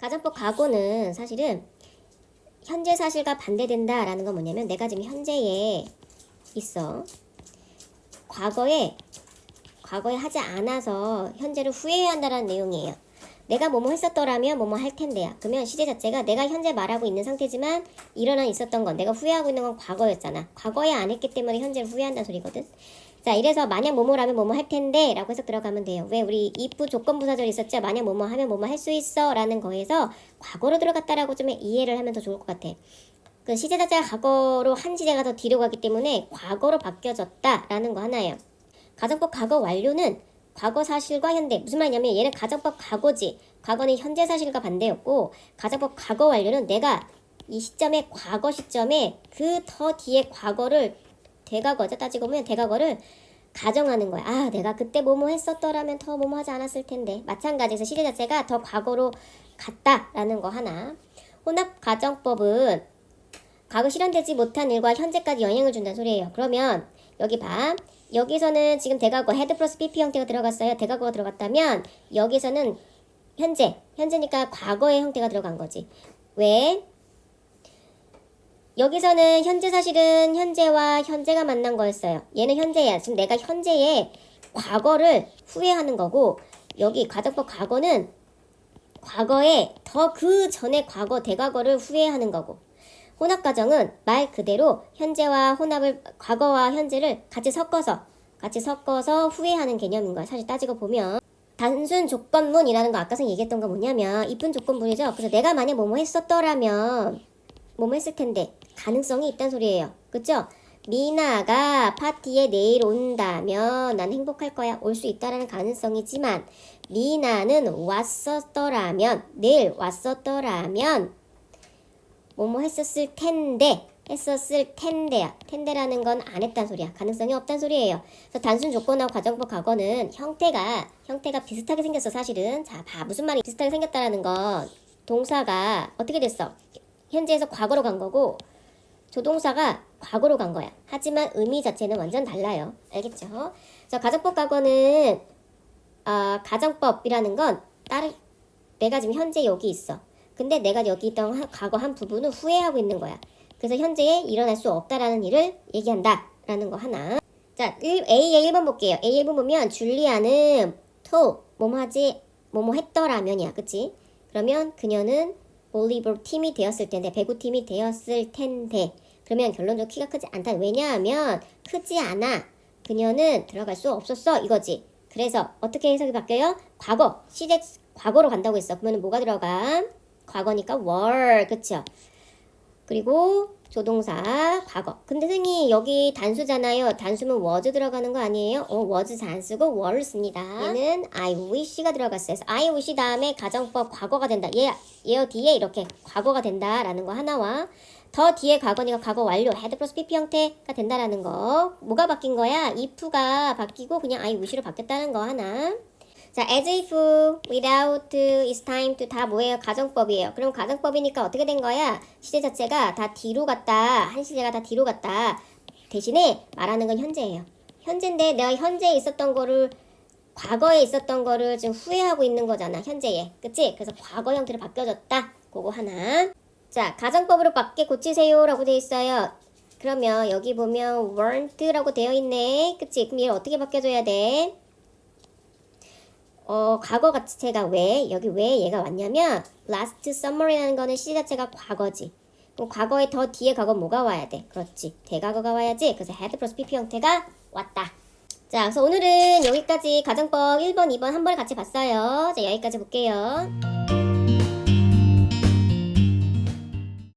가정법 과거는 사실은 현재 사실과 반대된다라는 건 뭐냐면 내가 지금 현재에 있어. 과거에 과거에 하지 않아서 현재를 후회해야 한다는 내용이에요. 내가 뭐뭐 했었더라면 뭐뭐 할 텐데야. 그러면 시제 자체가 내가 현재 말하고 있는 상태지만 일어나 있었던 건 내가 후회하고 있는 건 과거였잖아. 과거에 안 했기 때문에 현재를 후회한다는 소리거든. 자, 이래서 만약 뭐뭐라면 뭐뭐 할 텐데 라고 해서 들어가면 돼요. 왜 우리 if 조건부사절 있었죠? 만약 뭐뭐 하면 뭐뭐 할 수 있어 라는 거에서 과거로 들어갔다라고 좀 이해를 하면 더 좋을 것 같아. 그 시제 자체가 과거로 한 시제가 더 뒤로 가기 때문에 과거로 바뀌어졌다라는 거 하나예요. 가정법 과거 완료는 과거 사실과 현대. 무슨 말이냐면 얘는 가정법 과거지. 과거는 현재 사실과 반대였고 가정법 과거 완료는 내가 이 시점에 과거 시점에 그 더 뒤에 과거를 대과거죠. 따지고 보면 대과거를 가정하는 거야. 아 내가 그때 뭐뭐 했었더라면 더 뭐뭐 하지 않았을 텐데. 마찬가지에서 시제 자체가 더 과거로 갔다라는 거 하나. 혼합 가정법은 과거 실현되지 못한 일과 현재까지 영향을 준다는 소리예요. 그러면 여기 봐 여기서는 지금 대과거 헤드 플러스 PP 형태가 들어갔어요. 대과거가 들어갔다면 여기서는 현재, 현재니까 과거의 형태가 들어간 거지. 왜? 여기서는 현재 사실은 현재와 현재가 만난 거였어요. 얘는 현재야. 지금 내가 현재의 과거를 후회하는 거고 여기 가정법 과거는 과거에 더 그 전에 과거 대과거를 후회하는 거고 혼합 가정은 말 그대로 현재와 혼합을 과거와 현재를 같이 섞어서 같이 섞어서 후회하는 개념인 거야. 사실 따지고 보면 단순 조건문이라는 거 아까 선 얘기했던 거 뭐냐면 이쁜 조건문이죠. 그래서 내가 만약 뭐뭐 했었더라면 뭐뭐 했을 텐데 가능성이 있단 소리예요. 그쵸? 미나가 파티에 내일 온다면 난 행복할 거야. 올 수 있다라는 가능성이지만 미나는 왔었더라면 내일 왔었더라면 뭐뭐 했었을 텐데 했었을 텐데야. 텐데라는 건 안 했단 소리야. 가능성이 없단 소리예요. 그래서 단순 조건하고 가정법 과거는 형태가 형태가 비슷하게 생겼어 사실은. 자 봐 무슨 말이 비슷하게 생겼다라는 건 동사가 어떻게 됐어? 현재에서 과거로 간 거고 조동사가 과거로 간 거야. 하지만 의미 자체는 완전 달라요. 알겠죠? 자 가정법 과거는 아 가정법이라는 건 다른 내가 지금 현재 여기 있어 근데 내가 여기 있던 한- 과거 한 부분을 후회하고 있는 거야. 그래서 현재에 일어날 수 없다라는 일을 얘기한다 라는 거 하나. 자, 1, A의 1번 볼게요. A 1번 보면 줄리아는 토 뭐뭐 하지 뭐뭐 했더라면이야. 그치? 그러면 그녀는 볼리볼 팀이 되었을 텐데 배구 팀이 되었을 텐데 그러면 결론적으로 키가 크지 않다. 왜냐하면 크지 않아. 그녀는 들어갈 수 없었어 이거지. 그래서 어떻게 해석이 바뀌어요? 과거 시제 과거로 간다고 했어. 그러면 뭐가 들어가? 과거니까 월 그쵸? 그리고 조동사 과거. 근데 선생님 여기 단수잖아요. 단수면 was 들어가는 거 아니에요? 어 was 잘 쓰고 were 씁니다. 얘는 I wish가 들어갔어요. 그래서 I wish 다음에 가정법 과거가 된다. 얘, 얘 뒤에 이렇게 과거가 된다라는 거 하나와 더 뒤에 과거니까 과거 완료 헤드 플러스 PP 형태가 된다라는 거. 뭐가 바뀐 거야? if가 바뀌고 그냥 I wish로 바뀌었다는 거 하나 자, as if, without, is time to 다 뭐예요? 가정법이에요. 그럼 가정법이니까 어떻게 된 거야? 시제 자체가 다 뒤로 갔다. 한 시제가 다 뒤로 갔다. 대신에 말하는 건 현재예요. 현재인데 내가 현재에 있었던 거를 과거에 있었던 거를 지금 후회하고 있는 거잖아. 현재에. 그치? 그래서 과거 형태로 바뀌어졌다. 그거 하나. 자, 가정법으로 밖에 고치세요 라고 돼 있어요. 그러면 여기 보면 weren't라고 되어 있네. 그치? 그럼 얘를 어떻게 바뀌어줘야 돼? 어, 과거 자체가 왜, 여기 왜 얘가 왔냐면, last summer이라는 거는 시제 자체가 과거지. 그럼 과거에 더 뒤에 과거 뭐가 와야 돼? 그렇지. 대과거가 와야지. 그래서 had 플러스 pp 형태가 왔다. 자, 그래서 오늘은 여기까지 가정법 1번, 2번 한 번에 같이 봤어요. 자, 여기까지 볼게요.